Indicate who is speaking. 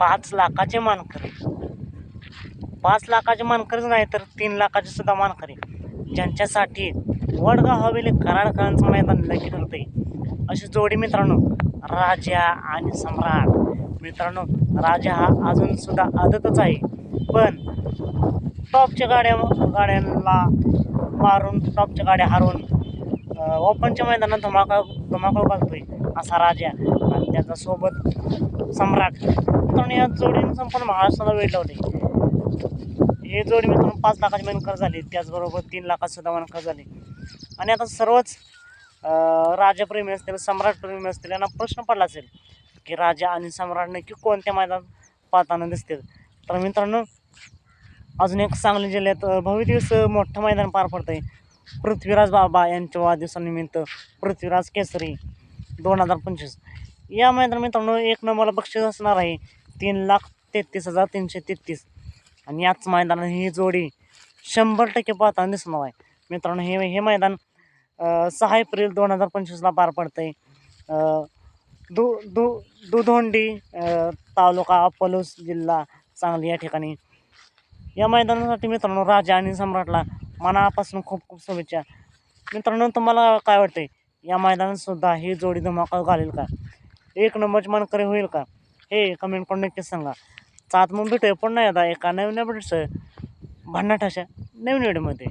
Speaker 1: पाच लाखाचे मानकरी. पाच लाखाचे मानकरीच नाही तर तीन लाखाचे सुद्धा मानकरी. ज्यांच्यासाठी वडगाव हवेली कराडकरांचं मैदान लकी ठरते अशी जोडी मित्रांनो राजा आणि सम्राट. मित्रांनो राजा हा अजून सुद्धा आदतच आहे. पण टॉपच्या गाड्या गाड्यांना मारून टॉपच्या गाड्या हारून ओपनच्या मैदानात धमाका धमाका घालतोय असा राजा आणि त्याचा सोबत सम्राट. मित्रांनो या जोडीने संपूर्ण महाराष्ट्राला वेळ लावले. हे जोडी मित्रांनो पाच लाखाची मानकर झाली. त्याचबरोबर तीन लाखात सुद्धा मानकर झाली. आणि आता सर्वच राजाप्रेमी असतील सम्राटप्रेमी असतील यांना प्रश्न पडला असेल की राजा आणि सम्राट नक्की कोणत्या मैदान पाहताना दिसतील? तर मित्रांनो अजून एक सांगली जिल्ह्यात भव्य दिवस मोठं मैदान पार पडतं आहे पृथ्वीराज बाबा यांच्या वाढदिवसानिमित्त पृथ्वीराज केसरी दोन हजार पंचवीस. या मैदान मित्रांनो एक नंबरला बक्षीस असणार आहे. तीन लाख तेहतीस हजार तीनशे तेहतीस. आणि याच मैदानात ही जोडी शंभर टक्के पाहताना दिसणार आहे. मित्रांनो हे हे मैदान सहा एप्रिल दोन हजार पंचवीसला पार पडतं आहे दु दु दुधोंडी तालुका पलूस जिल्हा सांगली या ठिकाणी. या मैदानासाठी मित्रांनो राजा आणि सम्राटला मनापासून खूप खूप शुभेच्छा. मित्रांनो तुम्हाला काय वाटतंय? या मैदानातसुद्धा ही जोडी धमाका घालेल का? एक नंबरची मानकरी होईल का? हे कमेंट करून नक्कीच सांगा. चात मग भेटूया पण नाही आता एका नवीन अपडेट्स भन्नाट अशा नवीन व्हिडिओमध्ये